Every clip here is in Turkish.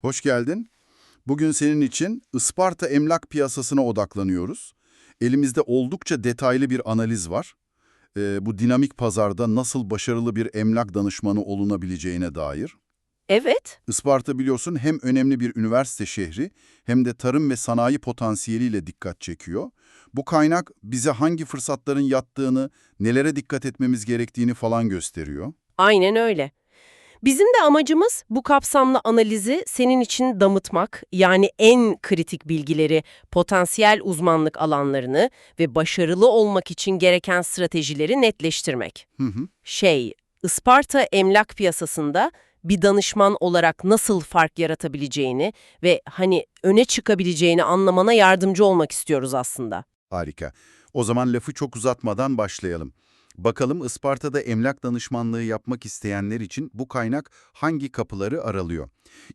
Hoş geldin. Bugün senin için Isparta emlak piyasasına odaklanıyoruz. Elimizde oldukça detaylı bir analiz var. Ee, bu dinamik pazarda nasıl başarılı bir emlak danışmanı olunabileceğine dair. Evet, Isparta biliyorsun hem önemli bir üniversite şehri hem de tarım ve sanayi potansiyeliyle dikkat çekiyor. Bu kaynak bize hangi fırsatların yattığını, nelere dikkat etmemiz gerektiğini falan gösteriyor. aynen öyle. Bizim de amacımız bu kapsamlı analizi senin için damıtmak, yani en kritik bilgileri, potansiyel uzmanlık alanlarını ve başarılı olmak için gereken stratejileri netleştirmek. Hı hı. Şey, Isparta emlak piyasasında bir danışman olarak nasıl fark yaratabileceğini ve hani öne çıkabileceğini anlamana yardımcı olmak istiyoruz aslında. Harika. O zaman lafı çok uzatmadan başlayalım. Bakalım Isparta'da emlak danışmanlığı yapmak isteyenler için bu kaynak hangi kapıları aralıyor?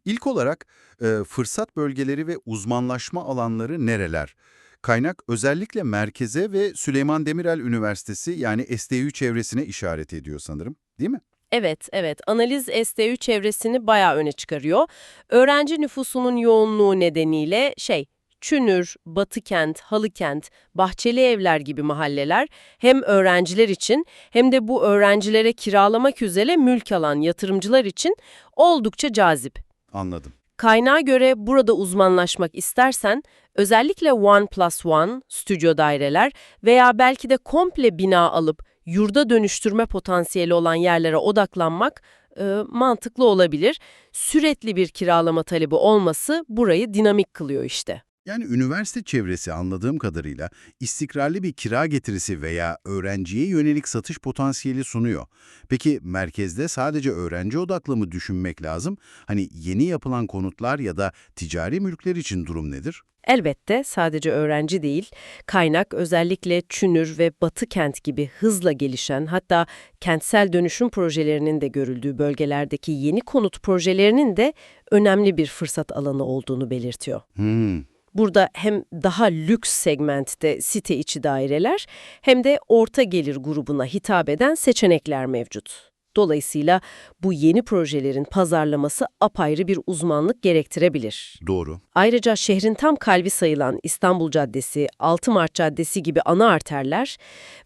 İlk olarak e, fırsat bölgeleri ve uzmanlaşma alanları nereler? Kaynak özellikle merkeze ve Süleyman Demirel Üniversitesi yani STÜ çevresine işaret ediyor sanırım, değil mi? Evet, evet. Analiz STÜ çevresini bayağı öne çıkarıyor. Öğrenci nüfusunun yoğunluğu nedeniyle şey, Çünür, Batıkent, Halıkent, Bahçeli Evler gibi mahalleler hem öğrenciler için hem de bu öğrencilere kiralamak üzere mülk alan yatırımcılar için oldukça cazip. Anladım. Kaynağa göre burada uzmanlaşmak istersen özellikle One Plus One, stüdyo daireler veya belki de komple bina alıp yurda dönüştürme potansiyeli olan yerlere odaklanmak e, mantıklı olabilir. Sürekli bir kiralama talebi olması burayı dinamik kılıyor işte. Yani üniversite çevresi anladığım kadarıyla istikrarlı bir kira getirisi veya öğrenciye yönelik satış potansiyeli sunuyor. Peki merkezde sadece öğrenci odaklı mı düşünmek lazım? Hani yeni yapılan konutlar ya da ticari mülkler için durum nedir? Elbette sadece öğrenci değil, kaynak özellikle Çünür ve Batı kent gibi hızla gelişen hatta kentsel dönüşüm projelerinin de görüldüğü bölgelerdeki yeni konut projelerinin de önemli bir fırsat alanı olduğunu belirtiyor. Hmm, Burada hem daha lüks segmentte site içi daireler hem de orta gelir grubuna hitap eden seçenekler mevcut. Dolayısıyla bu yeni projelerin pazarlaması apayrı bir uzmanlık gerektirebilir. doğru. Ayrıca şehrin tam kalbi sayılan İstanbul Caddesi, 6 Mart Caddesi gibi ana arterler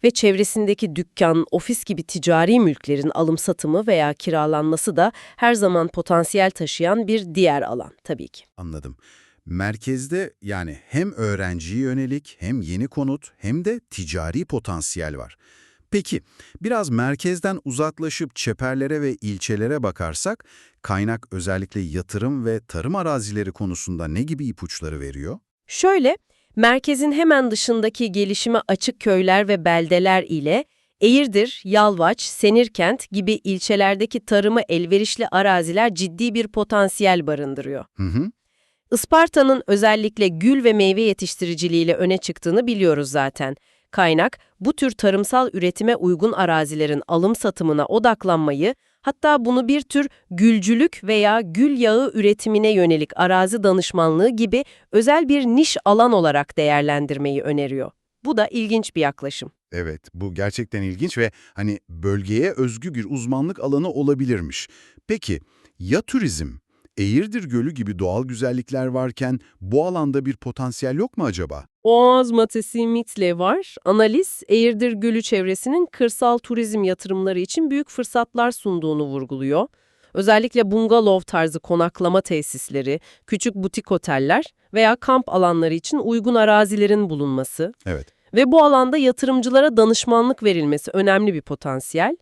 ve çevresindeki dükkan, ofis gibi ticari mülklerin alım satımı veya kiralanması da her zaman potansiyel taşıyan bir diğer alan tabii ki. Anladım. Merkezde yani hem öğrenciye yönelik hem yeni konut hem de ticari potansiyel var. Peki biraz merkezden uzaklaşıp çeperlere ve ilçelere bakarsak kaynak özellikle yatırım ve tarım arazileri konusunda ne gibi ipuçları veriyor? Şöyle, merkezin hemen dışındaki gelişime açık köyler ve beldeler ile Eğirdir, Yalvaç, Senirkent gibi ilçelerdeki tarımı elverişli araziler ciddi bir potansiyel barındırıyor. Hı hı. Isparta'nın özellikle gül ve meyve yetiştiriciliğiyle öne çıktığını biliyoruz zaten. Kaynak, bu tür tarımsal üretime uygun arazilerin alım satımına odaklanmayı, hatta bunu bir tür gülcülük veya gül yağı üretimine yönelik arazi danışmanlığı gibi özel bir niş alan olarak değerlendirmeyi öneriyor. Bu da ilginç bir yaklaşım. Evet, bu gerçekten ilginç ve hani bölgeye özgü bir uzmanlık alanı olabilirmiş. Peki ya turizm? Eğirdir Gölü gibi doğal güzellikler varken bu alanda bir potansiyel yok mu acaba? Oğaz Matesi Mitle var. Analiz, Eğirdir Gölü çevresinin kırsal turizm yatırımları için büyük fırsatlar sunduğunu vurguluyor. Özellikle bungalov tarzı konaklama tesisleri, küçük butik oteller veya kamp alanları için uygun arazilerin bulunması Evet. ve bu alanda yatırımcılara danışmanlık verilmesi önemli bir potansiyel.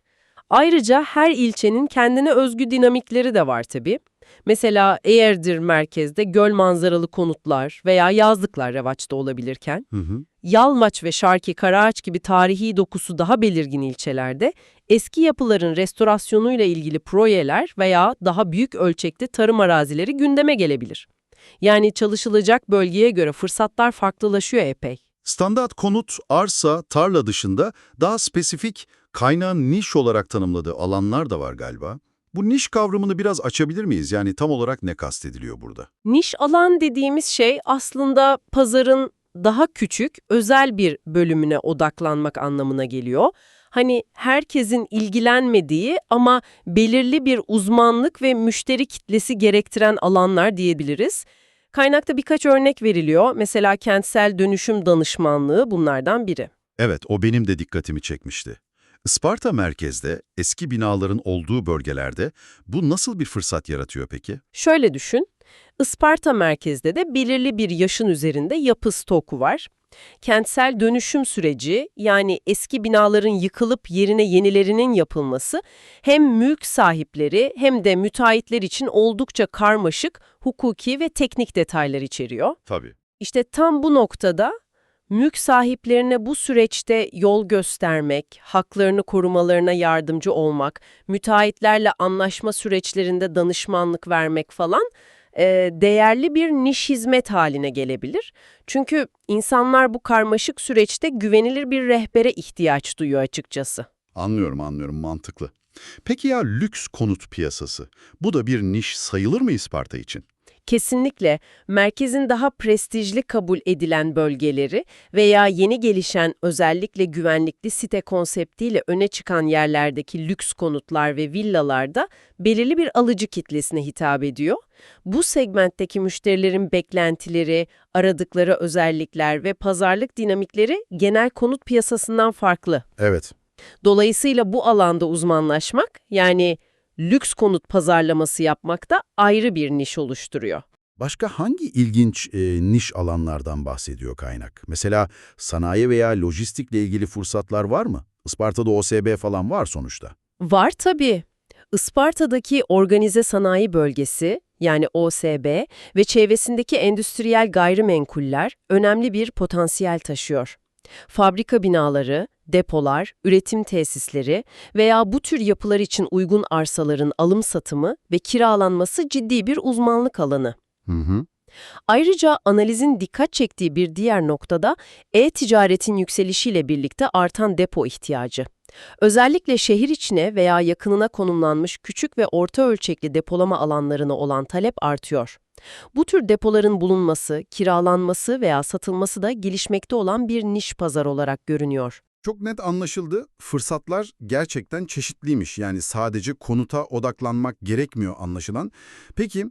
Ayrıca her ilçenin kendine özgü dinamikleri de var tabii. Mesela Eğirdir merkezde göl manzaralı konutlar veya yazlıklar revaçta olabilirken, Hı hı. Yalmaç ve Şarki Karaağaç gibi tarihi dokusu daha belirgin ilçelerde eski yapıların restorasyonuyla ilgili projeler veya daha büyük ölçekli tarım arazileri gündeme gelebilir. Yani çalışılacak bölgeye göre fırsatlar farklılaşıyor epey. Standart konut, arsa, tarla dışında daha spesifik kaynağın niş olarak tanımladığı alanlar da var galiba. Bu niş kavramını biraz açabilir miyiz? Yani tam olarak ne kastediliyor burada? Niş alan dediğimiz şey aslında pazarın daha küçük, özel bir bölümüne odaklanmak anlamına geliyor. Hani herkesin ilgilenmediği ama belirli bir uzmanlık ve müşteri kitlesi gerektiren alanlar diyebiliriz. Kaynakta birkaç örnek veriliyor. Mesela kentsel dönüşüm danışmanlığı bunlardan biri. Evet, o benim de dikkatimi çekmişti. Isparta merkezde, eski binaların olduğu bölgelerde bu nasıl bir fırsat yaratıyor peki? Şöyle düşün, Isparta merkezde de belirli bir yaşın üzerinde yapı stoku var. Kentsel dönüşüm süreci yani eski binaların yıkılıp yerine yenilerinin yapılması hem mülk sahipleri hem de müteahhitler için oldukça karmaşık hukuki ve teknik detaylar içeriyor. Tabii. İşte tam bu noktada mülk sahiplerine bu süreçte yol göstermek, haklarını korumalarına yardımcı olmak, müteahhitlerle anlaşma süreçlerinde danışmanlık vermek falan e, değerli bir niş hizmet haline gelebilir. Çünkü insanlar bu karmaşık süreçte güvenilir bir rehbere ihtiyaç duyuyor açıkçası. Anlıyorum, anlıyorum. Mantıklı. Peki ya lüks konut piyasası? Bu da bir niş sayılır mı Isparta için? Kesinlikle merkezin daha prestijli kabul edilen bölgeleri veya yeni gelişen özellikle güvenlikli site konseptiyle öne çıkan yerlerdeki lüks konutlar ve villalarda belirli bir alıcı kitlesine hitap ediyor. Bu segmentteki müşterilerin beklentileri, aradıkları özellikler ve pazarlık dinamikleri genel konut piyasasından farklı. Evet. Dolayısıyla bu alanda uzmanlaşmak, yani lüks konut pazarlaması yapmak da ayrı bir niş oluşturuyor. Başka hangi ilginç e, niş alanlardan bahsediyor kaynak? Mesela sanayi veya lojistikle ilgili fırsatlar var mı? Isparta'da OSB falan var sonuçta. Var tabii. Isparta'daki organize sanayi bölgesi, yani OSB ve çevresindeki endüstriyel gayrimenkuller önemli bir potansiyel taşıyor. Fabrika binaları, depolar, üretim tesisleri veya bu tür yapılar için uygun arsaların alım satımı ve kiralanması ciddi bir uzmanlık alanı. Hı hı. Ayrıca analizin dikkat çektiği bir diğer noktada e-ticaretin yükselişiyle birlikte artan depo ihtiyacı. Özellikle şehir içine veya yakınına konumlanmış küçük ve orta ölçekli depolama alanlarına olan talep artıyor. Bu tür depoların bulunması, kiralanması veya satılması da gelişmekte olan bir niş pazar olarak görünüyor. Çok net anlaşıldı. Fırsatlar gerçekten çeşitliymiş. Yani sadece konuta odaklanmak gerekmiyor anlaşılan. Peki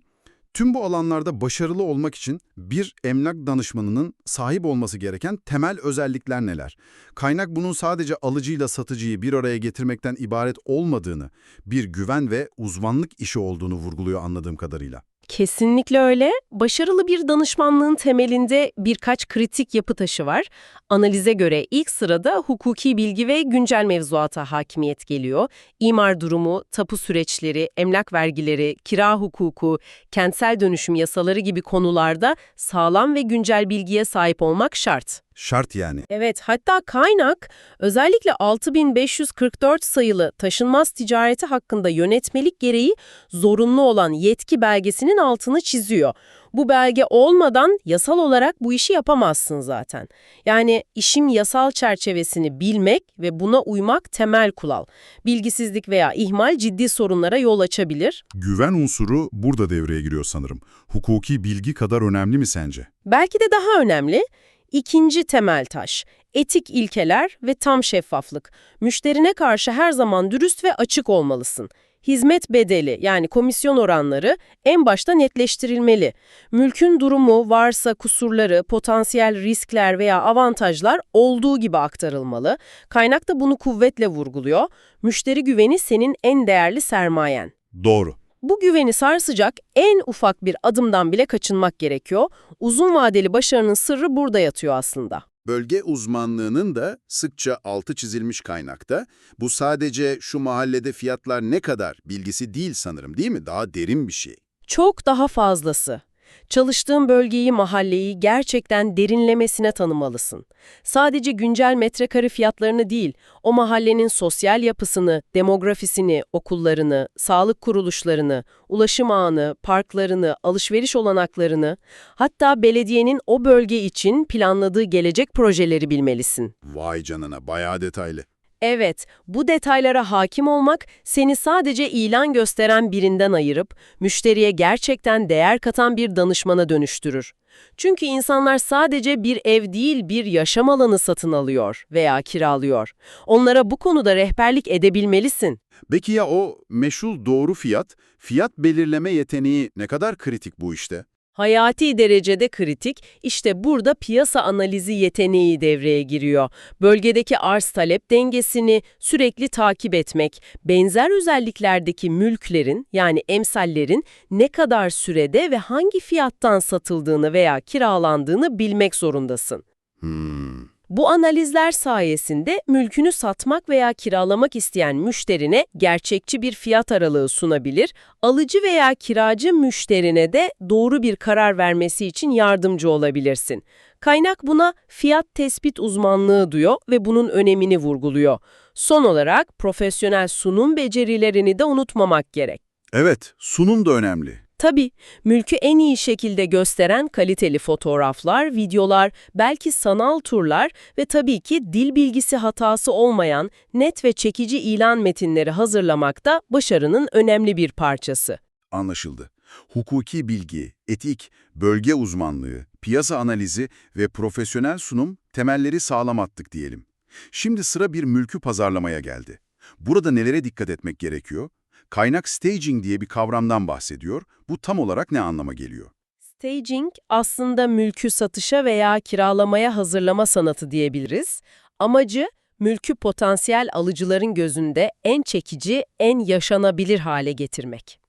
tüm bu alanlarda başarılı olmak için bir emlak danışmanının sahip olması gereken temel özellikler neler? Kaynak bunun sadece alıcıyla satıcıyı bir araya getirmekten ibaret olmadığını, bir güven ve uzmanlık işi olduğunu vurguluyor anladığım kadarıyla. Kesinlikle öyle. Başarılı bir danışmanlığın temelinde birkaç kritik yapı taşı var. Analize göre ilk sırada hukuki bilgi ve güncel mevzuata hakimiyet geliyor. İmar durumu, tapu süreçleri, emlak vergileri, kira hukuku, kentsel dönüşüm yasaları gibi konularda sağlam ve güncel bilgiye sahip olmak şart. Şart yani. Evet, hatta kaynak özellikle 6544 sayılı taşınmaz ticareti hakkında yönetmelik gereği zorunlu olan yetki belgesinin altını çiziyor. Bu belge olmadan yasal olarak bu işi yapamazsın zaten. Yani işin yasal çerçevesini bilmek ve buna uymak temel kural. Bilgisizlik veya ihmal ciddi sorunlara yol açabilir. Güven unsuru burada devreye giriyor sanırım. Hukuki bilgi kadar önemli mi sence? Belki de daha önemli, ikinci temel taş, etik ilkeler ve tam şeffaflık. Müşterine karşı her zaman dürüst ve açık olmalısın. Hizmet bedeli yani komisyon oranları en başta netleştirilmeli. Mülkün durumu, varsa kusurları, potansiyel riskler veya avantajlar olduğu gibi aktarılmalı. Kaynak da bunu kuvvetle vurguluyor. Müşteri güveni senin en değerli sermayen. Doğru. Bu güveni sarsacak en ufak bir adımdan bile kaçınmak gerekiyor. Uzun vadeli başarının sırrı burada yatıyor aslında. Bölge uzmanlığının da sıkça altı çizilmiş kaynakta. Bu sadece şu mahallede fiyatlar ne kadar bilgisi değil sanırım değil mi? Daha derin bir şey. Çok daha fazlası. Çalıştığın bölgeyi, mahalleyi gerçekten derinlemesine tanımalısın. Sadece güncel metrekare fiyatlarını değil, o mahallenin sosyal yapısını, demografisini, okullarını, sağlık kuruluşlarını, ulaşım ağını, parklarını, alışveriş olanaklarını, hatta belediyenin o bölge için planladığı gelecek projeleri bilmelisin. Vay canına bayağı detaylı. Evet, bu detaylara hakim olmak seni sadece ilan gösteren birinden ayırıp müşteriye gerçekten değer katan bir danışmana dönüştürür. Çünkü insanlar sadece bir ev değil bir yaşam alanı satın alıyor veya kiralıyor. Onlara bu konuda rehberlik edebilmelisin. Peki ya o meşhur doğru fiyat, fiyat belirleme yeteneği ne kadar kritik bu işte? Hayati derecede kritik, işte burada piyasa analizi yeteneği devreye giriyor. Bölgedeki arz-talep dengesini sürekli takip etmek, benzer özelliklerdeki mülklerin yani emsallerin ne kadar sürede ve hangi fiyattan satıldığını veya kiralandığını bilmek zorundasın. Hmm. Bu analizler sayesinde mülkünü satmak veya kiralamak isteyen müşterine gerçekçi bir fiyat aralığı sunabilir, alıcı veya kiracı müşterine de doğru bir karar vermesi için yardımcı olabilirsin. Kaynak buna fiyat tespit uzmanlığı diyor ve bunun önemini vurguluyor. Son olarak profesyonel sunum becerilerini de unutmamak gerek. Evet, sunum da önemli. Tabii, mülkü en iyi şekilde gösteren kaliteli fotoğraflar, videolar, belki sanal turlar ve tabii ki dil bilgisi hatası olmayan net ve çekici ilan metinleri hazırlamak da başarının önemli bir parçası. Anlaşıldı. Hukuki bilgi, etik, bölge uzmanlığı, piyasa analizi ve profesyonel sunum temelleri sağlam attık diyelim. Şimdi sıra bir mülkü pazarlamaya geldi. Burada nelere dikkat etmek gerekiyor? Kaynak staging diye bir kavramdan bahsediyor. Bu tam olarak ne anlama geliyor? Staging aslında mülkü satışa veya kiralamaya hazırlama sanatı diyebiliriz. Amacı mülkü potansiyel alıcıların gözünde en çekici, en yaşanabilir hale getirmek.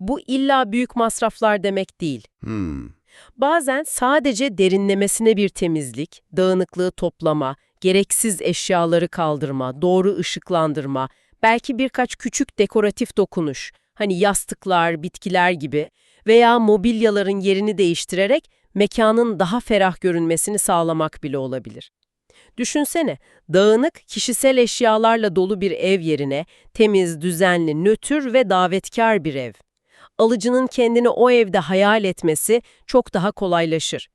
Bu illa büyük masraflar demek değil. Hmm, Bazen sadece derinlemesine bir temizlik, dağınıklığı toplama, gereksiz eşyaları kaldırma, doğru ışıklandırma, belki birkaç küçük dekoratif dokunuş, hani yastıklar, bitkiler gibi veya mobilyaların yerini değiştirerek mekanın daha ferah görünmesini sağlamak bile olabilir. Düşünsene, dağınık, kişisel eşyalarla dolu bir ev yerine temiz, düzenli, nötr ve davetkar bir ev. Alıcının kendini o evde hayal etmesi çok daha kolaylaşır.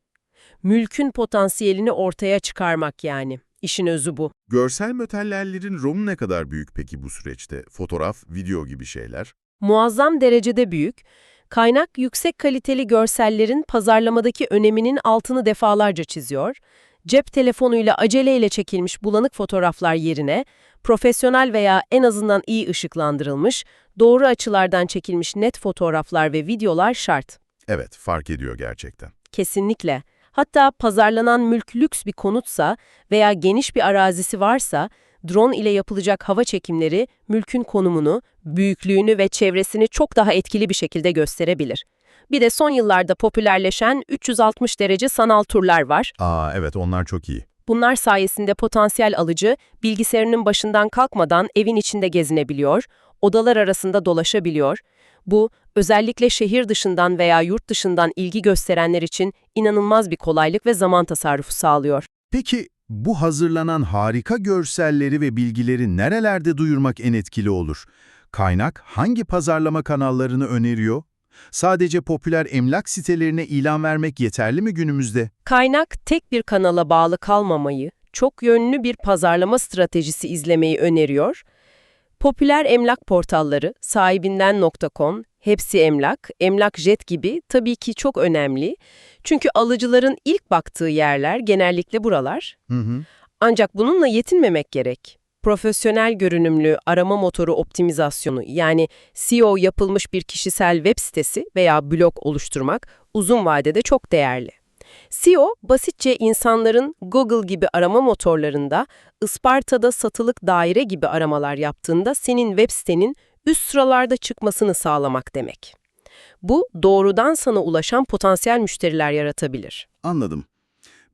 Mülkün potansiyelini ortaya çıkarmak yani. İşin özü bu. Görsel modellerlerin ROM'u ne kadar büyük peki bu süreçte? Fotoğraf, video gibi şeyler. Muazzam derecede büyük, kaynak yüksek kaliteli görsellerin pazarlamadaki öneminin altını defalarca çiziyor. Cep telefonuyla aceleyle çekilmiş bulanık fotoğraflar yerine, profesyonel veya en azından iyi ışıklandırılmış, doğru açılardan çekilmiş net fotoğraflar ve videolar şart. Evet, fark ediyor gerçekten. Kesinlikle. Hatta pazarlanan mülk lüks bir konutsa veya geniş bir arazisi varsa, drone ile yapılacak hava çekimleri mülkün konumunu, büyüklüğünü ve çevresini çok daha etkili bir şekilde gösterebilir. Bir de son yıllarda popülerleşen 360 derece sanal turlar var. Aa evet, onlar çok iyi. Bunlar sayesinde potansiyel alıcı bilgisayarının başından kalkmadan evin içinde gezinebiliyor, odalar arasında dolaşabiliyor. Bu, özellikle şehir dışından veya yurt dışından ilgi gösterenler için inanılmaz bir kolaylık ve zaman tasarrufu sağlıyor. Peki bu hazırlanan harika görselleri ve bilgileri nerelerde duyurmak en etkili olur? Kaynak hangi pazarlama kanallarını öneriyor? Sadece popüler emlak sitelerine ilan vermek yeterli mi günümüzde? Kaynak tek bir kanala bağlı kalmamayı, çok yönlü bir pazarlama stratejisi izlemeyi öneriyor. Popüler emlak portalları, sahibinden.com, Hepsi Emlak, Emlakjet gibi tabii ki çok önemli. Çünkü alıcıların ilk baktığı yerler genellikle buralar. Hı hı. Ancak bununla yetinmemek gerek. Profesyonel görünümlü arama motoru optimizasyonu yani SEO yapılmış bir kişisel web sitesi veya blog oluşturmak uzun vadede çok değerli. SEO, basitçe insanların Google gibi arama motorlarında, Isparta'da satılık daire gibi aramalar yaptığında senin web sitenin üst sıralarda çıkmasını sağlamak demek. Bu, doğrudan sana ulaşan potansiyel müşteriler yaratabilir. anladım.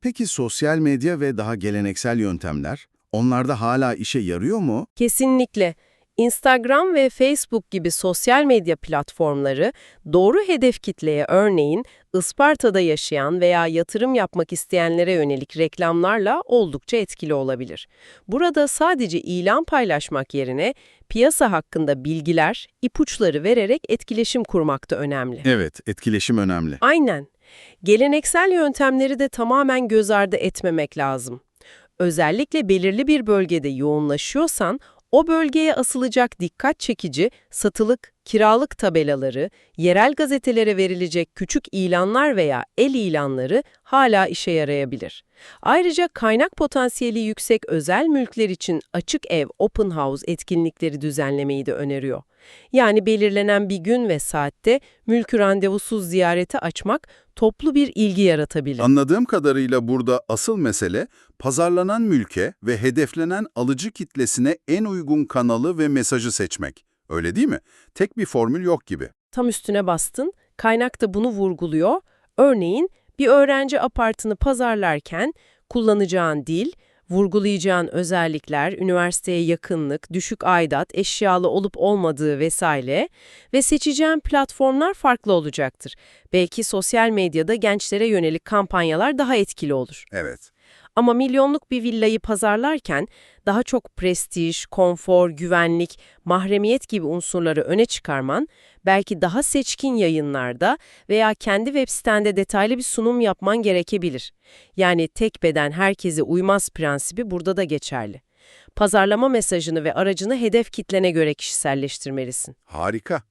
Peki sosyal medya ve daha geleneksel yöntemler, onlarda hala işe yarıyor mu? Kesinlikle. Instagram ve Facebook gibi sosyal medya platformları doğru hedef kitleye örneğin Isparta'da yaşayan veya yatırım yapmak isteyenlere yönelik reklamlarla oldukça etkili olabilir. Burada sadece ilan paylaşmak yerine piyasa hakkında bilgiler, ipuçları vererek etkileşim kurmak da önemli. Evet, etkileşim önemli. Aynen. Geleneksel yöntemleri de tamamen göz ardı etmemek lazım. Özellikle belirli bir bölgede yoğunlaşıyorsan, o bölgeye asılacak dikkat çekici satılık, kiralık tabelaları, yerel gazetelere verilecek küçük ilanlar veya el ilanları hala işe yarayabilir. Ayrıca kaynak potansiyeli yüksek özel mülkler için açık ev open house etkinlikleri düzenlemeyi de öneriyor. Yani belirlenen bir gün ve saatte mülkü randevusuz ziyarete açmak toplu bir ilgi yaratabilir. Anladığım kadarıyla burada asıl mesele pazarlanan mülke ve hedeflenen alıcı kitlesine en uygun kanalı ve mesajı seçmek. Öyle değil mi? Tek bir formül yok gibi. Tam üstüne bastın, kaynak da bunu vurguluyor. Örneğin bir öğrenci apartını pazarlarken kullanacağın dil, vurgulayacağın özellikler, üniversiteye yakınlık, düşük aidat, eşyalı olup olmadığı vesaire ve seçeceğin platformlar farklı olacaktır. Belki sosyal medyada gençlere yönelik kampanyalar daha etkili olur. Evet. Ama milyonluk bir villayı pazarlarken daha çok prestij, konfor, güvenlik, mahremiyet gibi unsurları öne çıkarman, belki daha seçkin yayınlarda veya kendi web sitende detaylı bir sunum yapman gerekebilir. Yani tek beden herkese uymaz prensibi burada da geçerli. Pazarlama mesajını ve aracını hedef kitlene göre kişiselleştirmelisin. Harika.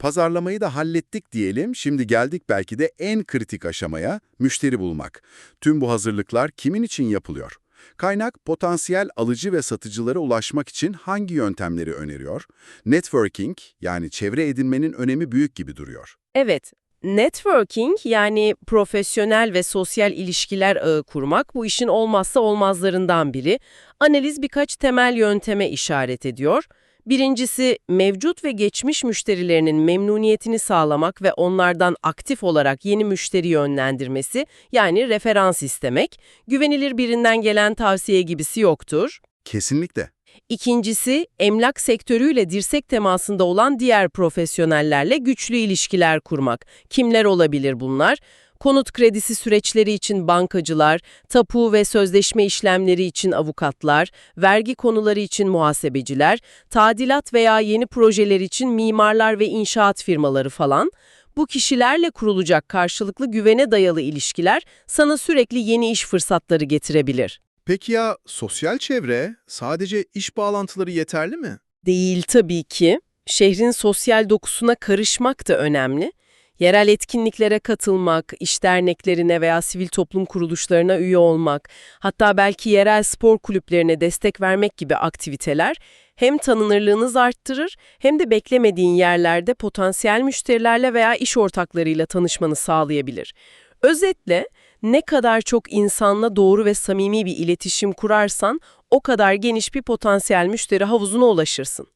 Pazarlamayı da hallettik diyelim. Şimdi geldik belki de en kritik aşamaya, müşteri bulmak. Tüm bu hazırlıklar kimin için yapılıyor? Kaynak, potansiyel alıcı ve satıcılara ulaşmak için hangi yöntemleri öneriyor? Networking, yani çevre edinmenin önemi büyük gibi duruyor. Evet, networking yani profesyonel ve sosyal ilişkiler ağı kurmak bu işin olmazsa olmazlarından biri. Analiz birkaç temel yönteme işaret ediyor. Birincisi, mevcut ve geçmiş müşterilerinin memnuniyetini sağlamak ve onlardan aktif olarak yeni müşteri yönlendirmesi, yani referans istemek. Güvenilir birinden gelen tavsiye gibisi yoktur. Kesinlikle. İkincisi, emlak sektörüyle dirsek temasında olan diğer profesyonellerle güçlü ilişkiler kurmak. Kimler olabilir bunlar? Konut kredisi süreçleri için bankacılar, tapu ve sözleşme işlemleri için avukatlar, vergi konuları için muhasebeciler, tadilat veya yeni projeler için mimarlar ve inşaat firmaları falan. Bu kişilerle kurulacak karşılıklı güvene dayalı ilişkiler sana sürekli yeni iş fırsatları getirebilir. Peki ya sosyal çevre sadece iş bağlantıları yeterli mi? Değil tabii ki. Şehrin sosyal dokusuna karışmak da önemli. Yerel etkinliklere katılmak, iş derneklerine veya sivil toplum kuruluşlarına üye olmak, hatta belki yerel spor kulüplerine destek vermek gibi aktiviteler hem tanınırlığınızı arttırır hem de beklemediğin yerlerde potansiyel müşterilerle veya iş ortaklarıyla tanışmanı sağlayabilir. Özetle ne kadar çok insanla doğru ve samimi bir iletişim kurarsan o kadar geniş bir potansiyel müşteri havuzuna ulaşırsın.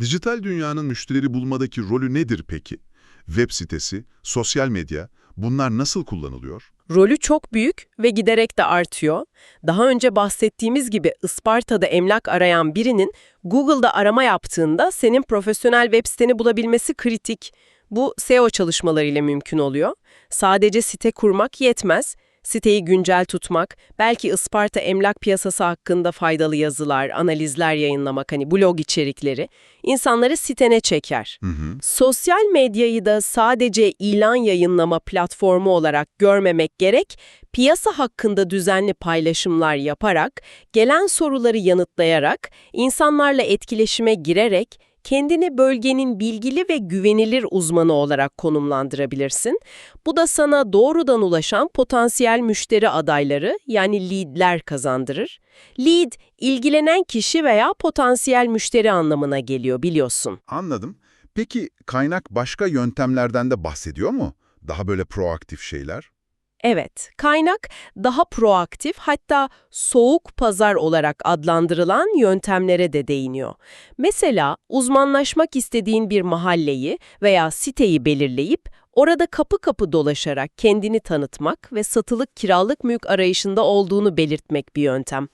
Dijital dünyanın müşterileri bulmadaki rolü nedir peki? Web sitesi, sosyal medya, bunlar nasıl kullanılıyor? Rolü çok büyük ve giderek de artıyor. Daha önce bahsettiğimiz gibi Isparta'da emlak arayan birinin Google'da arama yaptığında senin profesyonel web siteni bulabilmesi kritik. Bu SEO çalışmalarıyla mümkün oluyor. Sadece site kurmak yetmez. Siteyi güncel tutmak, belki Isparta emlak piyasası hakkında faydalı yazılar, analizler yayınlamak, hani blog içerikleri insanları sitene çeker. Hı hı. Sosyal medyayı da sadece ilan yayınlama platformu olarak görmemek gerek, piyasa hakkında düzenli paylaşımlar yaparak, gelen soruları yanıtlayarak, insanlarla etkileşime girerek, kendini bölgenin bilgili ve güvenilir uzmanı olarak konumlandırabilirsin. Bu da sana doğrudan ulaşan potansiyel müşteri adayları yani leadler kazandırır. Lead, ilgilenen kişi veya potansiyel müşteri anlamına geliyor biliyorsun. Anladım. Peki kaynak başka yöntemlerden de bahsediyor mu? Daha böyle proaktif şeyler? Evet, kaynak daha proaktif hatta soğuk pazar olarak adlandırılan yöntemlere de değiniyor. Mesela uzmanlaşmak istediğin bir mahalleyi veya siteyi belirleyip orada kapı kapı dolaşarak kendini tanıtmak ve satılık kiralık mülk arayışında olduğunu belirtmek bir yöntem.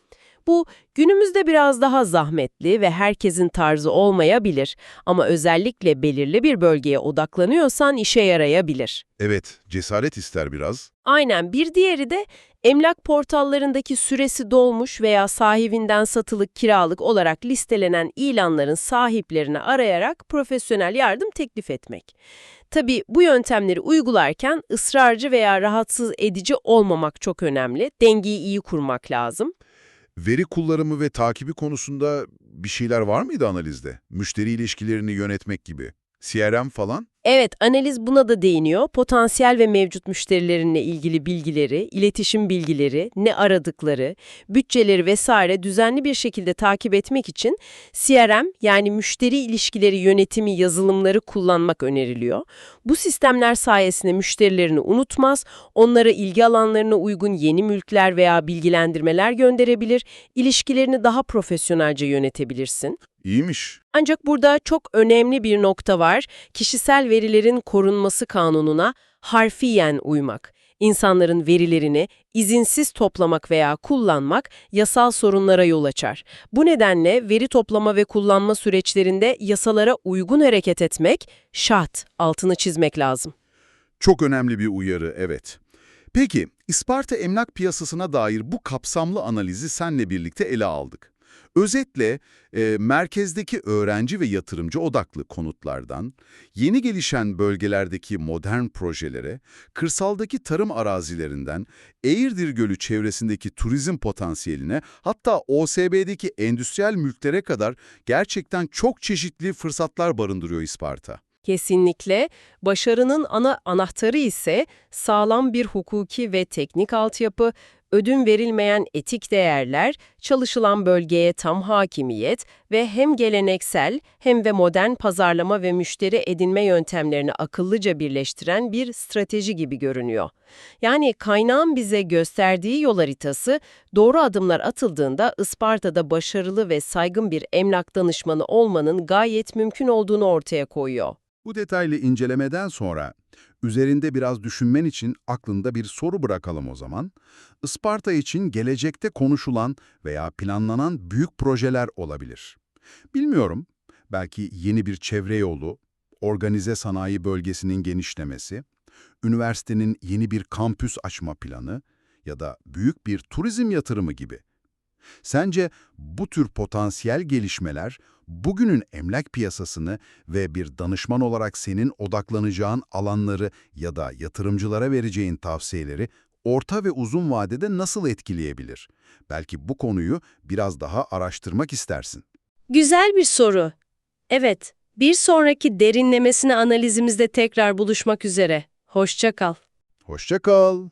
Bu günümüzde biraz daha zahmetli ve herkesin tarzı olmayabilir ama özellikle belirli bir bölgeye odaklanıyorsan işe yarayabilir. Evet, cesaret ister biraz. Aynen bir diğeri de emlak portallarındaki süresi dolmuş veya sahibinden satılık kiralık olarak listelenen ilanların sahiplerini arayarak profesyonel yardım teklif etmek. Tabii bu yöntemleri uygularken ısrarcı veya rahatsız edici olmamak çok önemli. Dengeyi iyi kurmak lazım. Veri kullanımı ve takibi konusunda bir şeyler var mıydı analizde? Müşteri ilişkilerini yönetmek gibi. CRM falan? Evet, analiz buna da değiniyor. Potansiyel ve mevcut müşterilerinle ilgili bilgileri, iletişim bilgileri, ne aradıkları, bütçeleri vesaire düzenli bir şekilde takip etmek için CRM yani müşteri ilişkileri yönetimi yazılımları kullanmak öneriliyor. Bu sistemler sayesinde müşterilerini unutmaz, onlara ilgi alanlarına uygun yeni mülkler veya bilgilendirmeler gönderebilir, ilişkilerini daha profesyonelce yönetebilirsin. İyiymiş. Ancak burada çok önemli bir nokta var. Kişisel verilerin korunması kanununa harfiyen uymak. İnsanların verilerini izinsiz toplamak veya kullanmak yasal sorunlara yol açar. Bu nedenle veri toplama ve kullanma süreçlerinde yasalara uygun hareket etmek şart, altını çizmek lazım. Çok önemli bir uyarı, evet. Peki, Isparta emlak piyasasına dair bu kapsamlı analizi senle birlikte ele aldık. Özetle, e, merkezdeki öğrenci ve yatırımcı odaklı konutlardan, yeni gelişen bölgelerdeki modern projelere, kırsaldaki tarım arazilerinden, Eğirdir Gölü çevresindeki turizm potansiyeline, hatta OSB'deki endüstriyel mülklere kadar gerçekten çok çeşitli fırsatlar barındırıyor Isparta. Kesinlikle. Başarının ana anahtarı ise sağlam bir hukuki ve teknik altyapı, ödün verilmeyen etik değerler, çalışılan bölgeye tam hakimiyet ve hem geleneksel hem de modern pazarlama ve müşteri edinme yöntemlerini akıllıca birleştiren bir strateji gibi görünüyor. Yani kaynağın bize gösterdiği yol haritası doğru adımlar atıldığında Isparta'da başarılı ve saygın bir emlak danışmanı olmanın gayet mümkün olduğunu ortaya koyuyor. Bu detaylı incelemeden sonra üzerinde biraz düşünmen için aklında bir soru bırakalım o zaman. Isparta için gelecekte konuşulan veya planlanan büyük projeler olabilir. Bilmiyorum, belki yeni bir çevre yolu, organize sanayi bölgesinin genişlemesi, üniversitenin yeni bir kampüs açma planı ya da büyük bir turizm yatırımı gibi. Sence bu tür potansiyel gelişmeler bugünün emlak piyasasını ve bir danışman olarak senin odaklanacağın alanları ya da yatırımcılara vereceğin tavsiyeleri orta ve uzun vadede nasıl etkileyebilir? Belki bu konuyu biraz daha araştırmak istersin. Güzel bir soru. Evet, bir sonraki derinlemesine analizimizde tekrar buluşmak üzere. Hoşça kal. Hoşça kal.